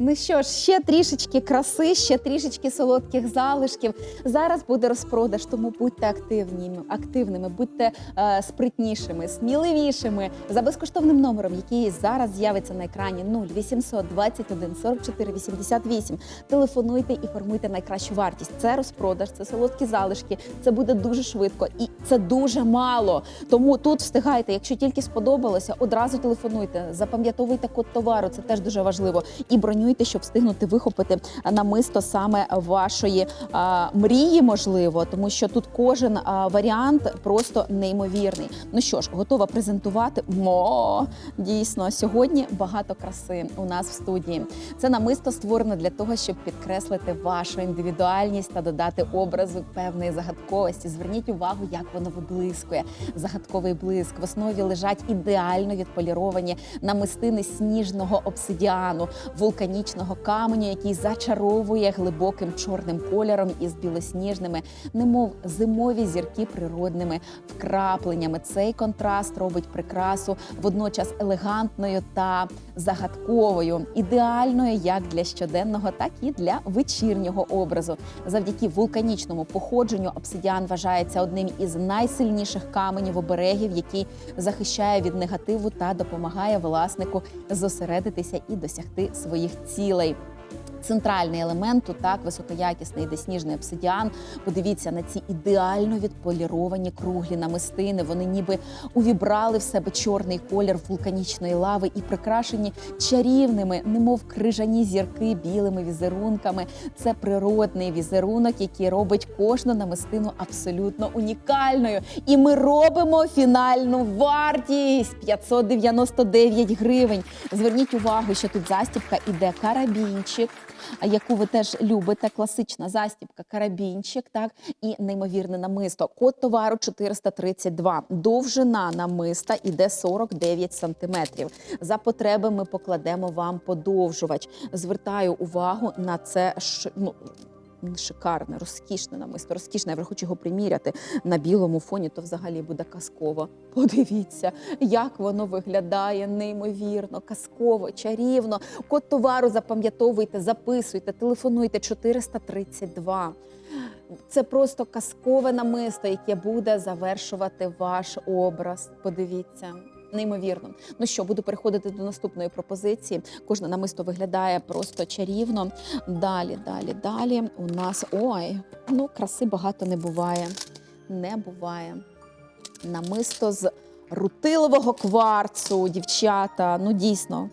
Ну що ж, ще трішечки краси, ще трішечки солодких залишків. Зараз буде розпродаж, тому будьте активні, активними, будьте е, спритнішими, сміливішими за безкоштовним номером, який зараз з'явиться на екрані 0800 21 44 88. Телефонуйте і формуйте найкращу вартість. Це розпродаж, це солодкі залишки. Це буде дуже швидко і це дуже мало. Тому тут встигайте. Якщо тільки сподобалося, одразу телефонуйте. Запам'ятовуйте код товару, це теж дуже важливо. І бронюйте, щоб встигнути вихопити намисто саме вашої а, мрії, можливо, тому що тут кожен а, варіант просто неймовірний. Ну що ж, готова презентувати? Мо дійсно сьогодні багато краси у нас в студії. Це намисто створено для того, щоб підкреслити вашу індивідуальність та додати образу певної загадковості. Зверніть увагу, як воно виблискує. Загадковий блиск. В основі лежать ідеально відполіровані намистини сніжного обсидіану, вулканічного каменю, який зачаровує глибоким чорним кольором із білосніжними, немов зимові зірки природними вкрапленнями. Цей контраст робить прикрасу водночас елегантною та загадковою, ідеальною як для щоденного, так і для вечірнього образу. Завдяки вулканічному походженню обсидіан вважається одним із найсильніших каменів оберегів, який захищає від негативу та допомагає власнику зосередитися і досягти своїх цілей. Центральний елемент тут так високоякісний десніжний обсидіан. Подивіться на ці ідеально відполіровані круглі намистини. Вони ніби увібрали в себе чорний колір вулканічної лави і прикрашені чарівними, немов крижані зірки білими візерунками. Це природний візерунок, який робить кожну намистину абсолютно унікальною. І ми робимо фінальну вартість 599 гривень. Зверніть увагу, що тут застібка іде карабінчик яку ви теж любите. Класична застібка, карабінчик, так і неймовірне намисто. Код товару 432. Довжина намиста іде 49 сантиметрів. За потреби ми покладемо вам подовжувач. Звертаю увагу на це. Ну, Шикарне, розкішне намисто, розкішне. Я вже хочу його приміряти на білому фоні, то взагалі буде казково. Подивіться, як воно виглядає неймовірно, казково, чарівно. Код товару запам'ятовуйте, записуйте, телефонуйте 432. Це просто казкове намисто, яке буде завершувати ваш образ. Подивіться. Неймовірно. Ну що, буду переходити до наступної пропозиції. Кожне намисто виглядає просто чарівно. Далі, далі, далі. У нас ой, ну краси багато не буває. Не буває. Намисто з рутилового кварцу, дівчата. Ну дійсно.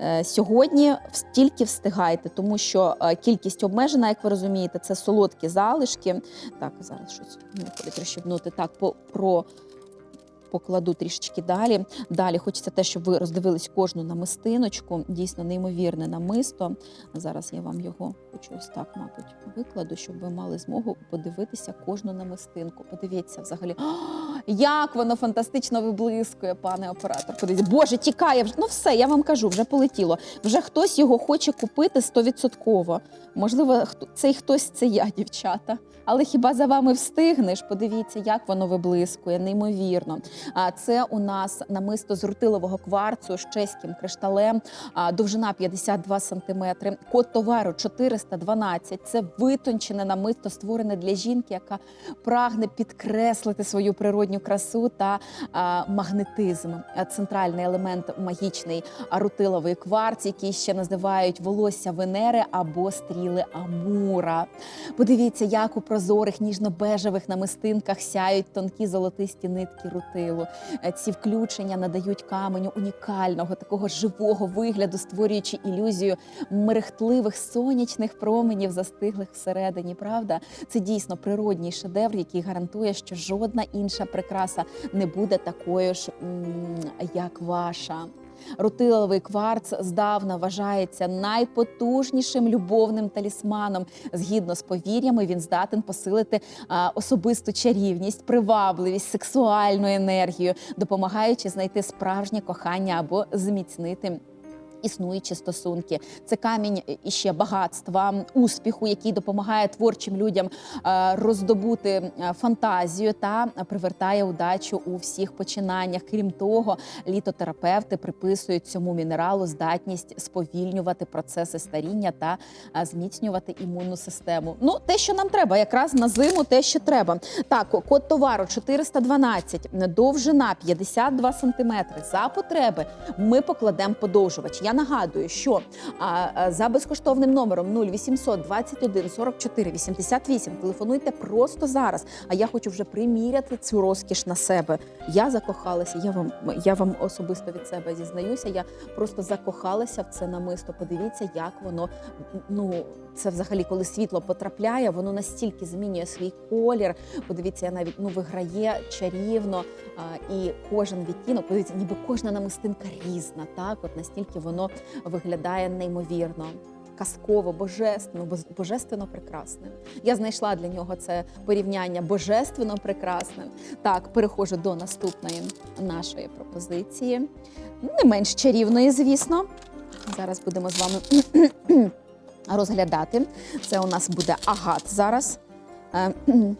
е, Сьогодні вс- тільки встигайте, тому що е, кількість обмежена, як ви розумієте, це солодкі залишки. Так, зараз щось не виходить розщебнути. Так, про покладу трішечки далі. Далі хочеться те, щоб ви роздивились кожну намистиночку. Дійсно неймовірне намисто. Зараз я вам його хочу ось так, мабуть, викладу, щоб ви мали змогу подивитися кожну намистинку. Подивіться взагалі, як воно фантастично виблискує, пане оператор. Подивіться, боже, тікає вже. Ну все, я вам кажу, вже полетіло. Вже хтось його хоче купити стовідсотково. Можливо, цей хтось це я, дівчата. Але хіба за вами встигнеш? Подивіться, як воно виблискує, неймовірно. А це у нас намисто з рутилового кварцу з чеським кришталем, довжина 52 сантиметри. Код товару 412. Це витончене намисто, створене для жінки, яка прагне підкреслити свою природню красу та магнетизм. Центральний елемент магічний рутиловий кварц, який ще називають волосся Венери або стріли Амура. Подивіться, як у прозорих ніжно-бежевих намистинках сяють тонкі золотисті нитки рутилу. Е, Ці включення надають каменю унікального, такого живого вигляду, створюючи ілюзію мерехтливих сонячних променів, застиглих всередині. Правда, це дійсно природній шедевр, який гарантує, що жодна інша прикраса не буде такою ж, як ваша. Рутиловий кварц здавна вважається найпотужнішим любовним талісманом. Згідно з повір'ями, він здатен посилити особисту чарівність, привабливість, сексуальну енергію, допомагаючи знайти справжнє кохання або зміцнити Існуючі стосунки, це камінь іще багатства, успіху, який допомагає творчим людям е, роздобути е, фантазію та привертає удачу у всіх починаннях. Крім того, літотерапевти приписують цьому мінералу здатність сповільнювати процеси старіння та е, зміцнювати імунну систему. Ну, те, що нам треба, якраз на зиму, те, що треба. Так, код товару 412, довжина 52 сантиметри. За потреби ми покладемо подовжувач. Я нагадую, що а, за безкоштовним номером 0800 21 44 88 телефонуйте просто зараз. А я хочу вже приміряти цю розкіш на себе. Я закохалася. Я вам я вам особисто від себе зізнаюся. Я просто закохалася в це намисто. Подивіться, як воно ну це взагалі, коли світло потрапляє, воно настільки змінює свій колір. Подивіться, я навіть ну виграє чарівно. І кожен відтінок, подивіться, ніби кожна намистинка різна. Так, от настільки воно виглядає неймовірно. Казково, божественно, божественно прекрасне. Я знайшла для нього це порівняння божественно прекрасне. Так, переходжу до наступної нашої пропозиції. Не менш чарівної, звісно. Зараз будемо з вами розглядати. Це у нас буде агат зараз. Е,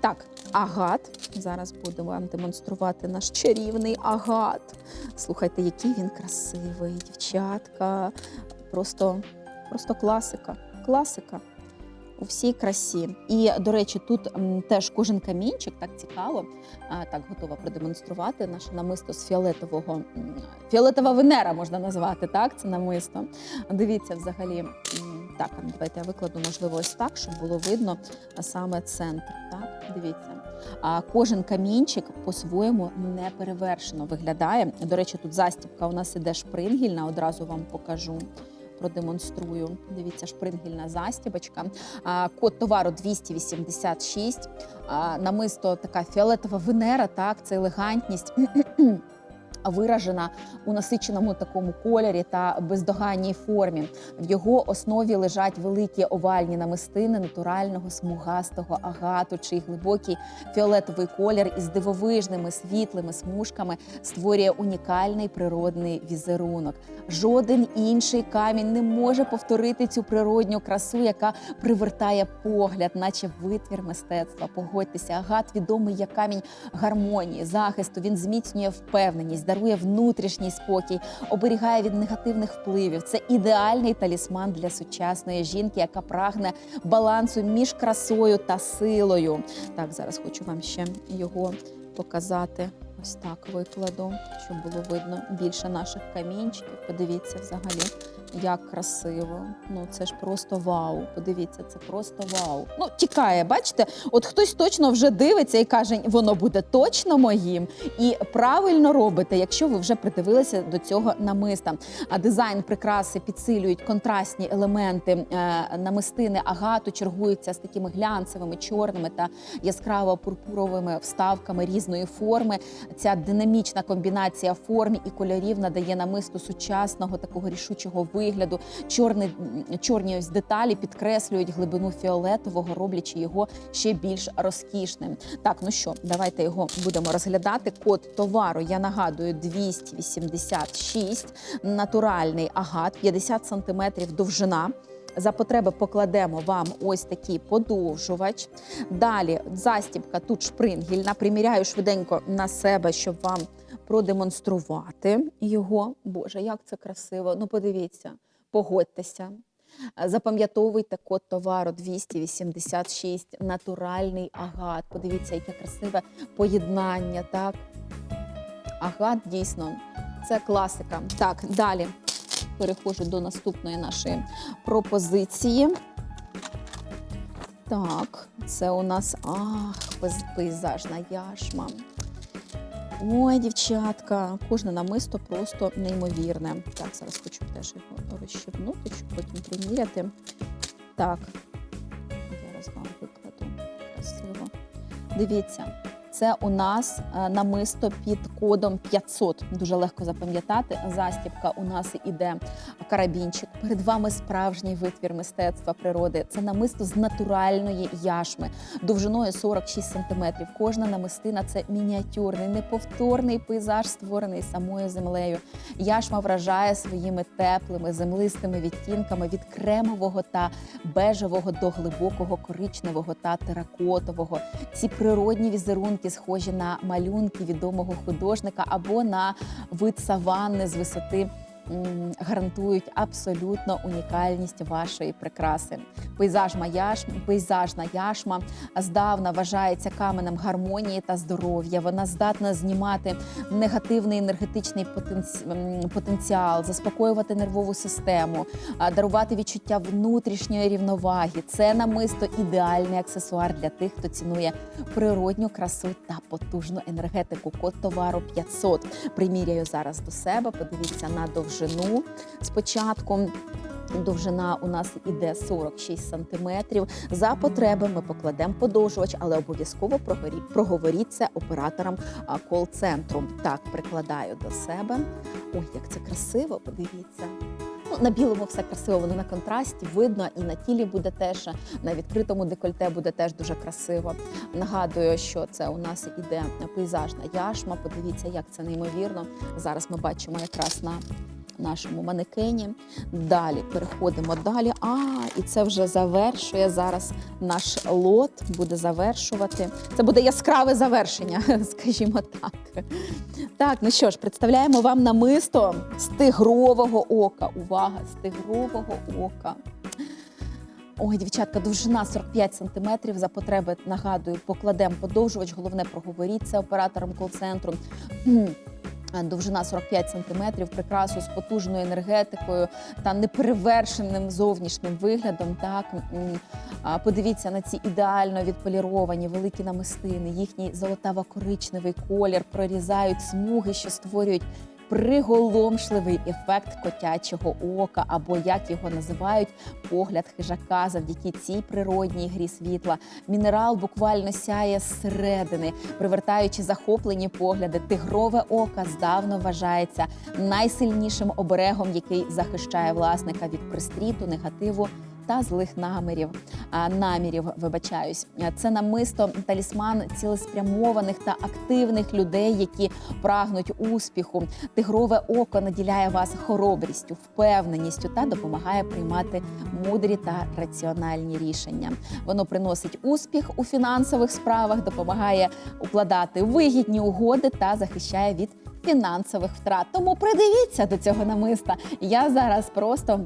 Так, агат. Зараз будемо вам демонструвати наш чарівний агат. Слухайте, який він красивий, дівчатка. Просто, просто класика. Класика у всій красі. І, до речі, тут теж кожен камінчик так цікаво. Так, готова продемонструвати наше намисто з фіолетового. Фіолетова Венера можна назвати, так? Це намисто. Дивіться, взагалі, так, давайте я викладу, можливо, ось так, щоб було видно саме центр. Так, дивіться. А кожен камінчик по-своєму неперевершено виглядає. До речі, тут застібка у нас іде шпрингільна, одразу вам покажу. Продемонструю. Дивіться, шпрингільна застібочка. Код товару 286. А, Намисто така фіолетова венера, так, це елегантність. Виражена у насиченому такому кольорі та бездоганній формі. В його основі лежать великі овальні намистини натурального смугастого агату, чий глибокий фіолетовий колір із дивовижними світлими смужками створює унікальний природний візерунок. Жоден інший камінь не може повторити цю природню красу, яка привертає погляд, наче витвір мистецтва. Погодьтеся, агат відомий як камінь гармонії, захисту. Він зміцнює впевненість, дарує внутрішній спокій, оберігає від негативних впливів. Це ідеальний талісман для сучасної жінки, яка прагне балансу між красою та силою. Так, зараз хочу вам ще його показати. Ось так викладу, щоб було видно більше наших камінчиків. Подивіться взагалі, як красиво. Ну це ж просто вау. Подивіться, це просто вау. Ну, тікає, бачите? От хтось точно вже дивиться і каже, воно буде точно моїм. І правильно робите, якщо ви вже придивилися до цього намиста. А дизайн прикраси підсилюють контрастні елементи е, намистини агату, чергуються з такими глянцевими, чорними та яскраво пурпуровими вставками різної форми. Ця динамічна комбінація форм і кольорів надає намисту сучасного такого рішучого вигляду. Чорні, чорні ось деталі підкреслюють глибину фіолетового, роблячи його ще більш розкішним. Так, ну що, давайте його будемо розглядати. Код товару я нагадую 286, натуральний агат, 50 сантиметрів довжина. За потреби покладемо вам ось такий подовжувач. Далі застібка тут шпрингільна. Приміряю швиденько на себе, щоб вам продемонструвати його. Боже, як це красиво! Ну, подивіться, погодьтеся. Запам'ятовуйте код товару 286, натуральний агат. Подивіться, яке красиве поєднання. Так, агат дійсно це класика. Так, далі переходжу до наступної нашої пропозиції. Так, це у нас ах, пейзажна яшма. Ой, дівчатка, кожне намисто просто неймовірне. Так, зараз хочу теж його розщепнути, щоб потім приміряти. Так, зараз вам викладу красиво. Дивіться, Це у нас е, намисто під кодом 500. Дуже легко запам'ятати. Застібка у нас іде карабінчик. Перед вами справжній витвір мистецтва природи. Це намисто з натуральної яшми, довжиною 46 см. Кожна намистина це мініатюрний, неповторний пейзаж, створений самою землею. Яшма вражає своїми теплими землистими відтінками від кремового та бежевого до глибокого коричневого та теракотового. Ці природні візерунки схожі на малюнки відомого художника або на вид саванни з висоти. Гарантують абсолютно унікальність вашої прикраси. Пейзажна яшма, пейзажна яшма здавна вважається каменем гармонії та здоров'я. Вона здатна знімати негативний енергетичний потенціал, заспокоювати нервову систему, дарувати відчуття внутрішньої рівноваги. Це намисто ідеальний аксесуар для тих, хто цінує природню красу та потужну енергетику. Код товару 500. Приміряю зараз до себе. Подивіться на довжину спочатку. Довжина у нас іде 46 сантиметрів. За потреби ми покладемо подовжувач, але обов'язково прогорі- проговоріть це операторам кол-центру. Так, прикладаю до себе. Ой, як це красиво! Подивіться. Ну, на білому все красиво, воно на контрасті видно, і на тілі буде теж, на відкритому декольте буде теж дуже красиво. Нагадую, що це у нас іде пейзажна яшма. Подивіться, як це неймовірно. Зараз ми бачимо якраз на нашому манекені. Далі переходимо далі. А, і це вже завершує зараз наш лот, буде завершувати. Це буде яскраве завершення, скажімо так. Так, ну що ж, представляємо вам намисто з тигрового ока. Увага, з тигрового ока. Ой, дівчатка, довжина 45 сантиметрів. За потреби нагадую, покладемо подовжувач. Головне, проговоріть це оператором кол-центру. А, Довжина 45 сантиметрів, прикрасу з потужною енергетикою та неперевершеним зовнішнім виглядом. Так подивіться на ці ідеально відполіровані великі намистини. Їхній золотаво-коричневий колір прорізають смуги, що створюють. Приголомшливий ефект котячого ока, або як його називають, погляд хижака завдяки цій природній грі світла. Мінерал буквально сяє зсередини, привертаючи захоплені погляди. Тигрове око здавна вважається найсильнішим оберегом, який захищає власника від пристріту, негативу. Та злих намірів, намірів, вибачаюсь, це намисто талісман цілеспрямованих та активних людей, які прагнуть успіху. Тигрове око наділяє вас хоробрістю, впевненістю та допомагає приймати мудрі та раціональні рішення. Воно приносить успіх у фінансових справах, допомагає укладати вигідні угоди та захищає від фінансових втрат. Тому придивіться до цього намиста. Я зараз просто.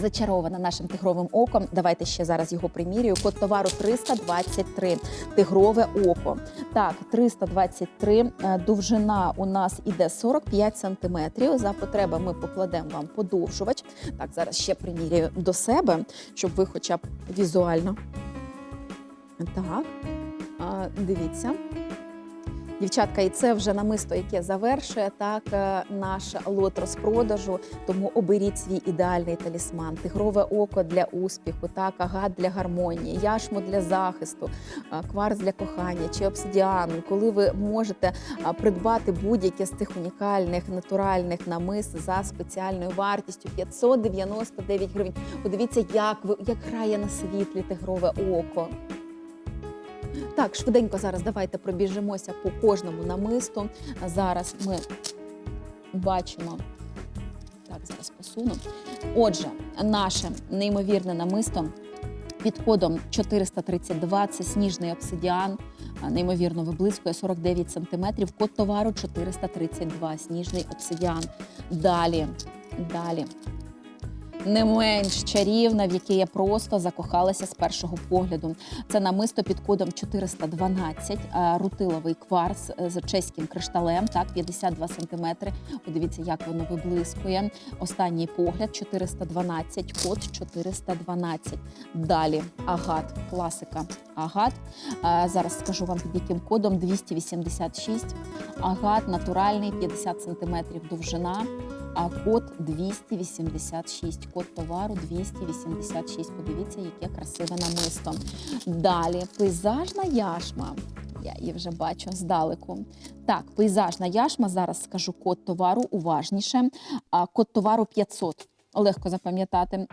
Зачарована нашим тигровим оком. Давайте ще зараз його примірюю. Код товару 323. Тигрове око. Так, 323. Е, Довжина у нас іде 45 сантиметрів. За потреби ми покладемо вам подовжувач. Так, зараз ще приміряю до себе, щоб ви хоча б візуально. Так, дивіться. Дівчатка, і це вже намисто, яке завершує так е, наш лот розпродажу. Тому оберіть свій ідеальний талісман, тигрове око для успіху, так агат для гармонії, яшму для захисту, е, кварц для кохання чи обсидіан. Коли ви можете е, придбати будь-яке з цих унікальних натуральних намис за спеціальною вартістю 599 гривень. Подивіться, як ви як грає на світлі тигрове око. Так, швиденько зараз давайте пробіжимося по кожному намисту. Зараз ми бачимо. Так, зараз посуну. Отже, наше неймовірне намисто під кодом 432 це сніжний обсидіан. Неймовірно виблискує 49 сантиметрів. Код товару 432, сніжний обсидіан. Далі, далі не менш чарівна, в яке я просто закохалася з першого погляду. Це намисто під кодом 412, е, рутиловий кварц е, з чеським кришталем, так, 52 сантиметри. Подивіться, як воно виблискує. Останній погляд 412, код 412. Далі агат, класика. Агат. Е, Зараз скажу вам під яким кодом 286. Агат натуральний, 50 сантиметрів довжина. А код 286. Код товару 286. Подивіться, яке красиве намисто. Далі пейзажна яшма. Я її вже бачу здалеку. Так, пейзажна яшма. Зараз скажу код товару уважніше. Код товару 500. Легко запам'ятати.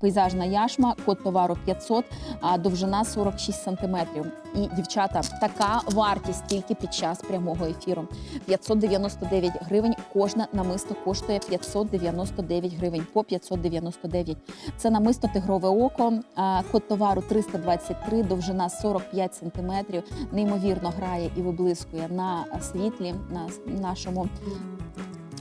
Пейзажна яшма, код товару 500, а довжина 46 сантиметрів. І дівчата, така вартість тільки під час прямого ефіру. 599 гривень. Кожне намисто коштує 599 гривень по 599. Це намисто тигрове око. Код товару 323, довжина 45 сантиметрів. Неймовірно грає і виблискує на світлі на нашому.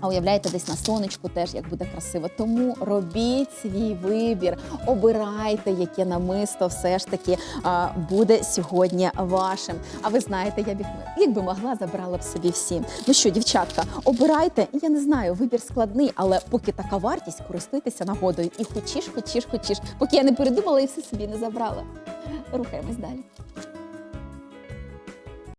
А уявляєте, десь на сонечку теж як буде красиво. Тому робіть свій вибір, обирайте, яке намисто все ж таки а, буде сьогодні вашим. А ви знаєте, я б якби могла, забрала б собі всі. Ну що, дівчатка, обирайте. Я не знаю, вибір складний, але поки така вартість, користуйтеся нагодою. І хочеш, хочеш, хочеш. Поки я не передумала і все собі не забрала. Рухаємось далі.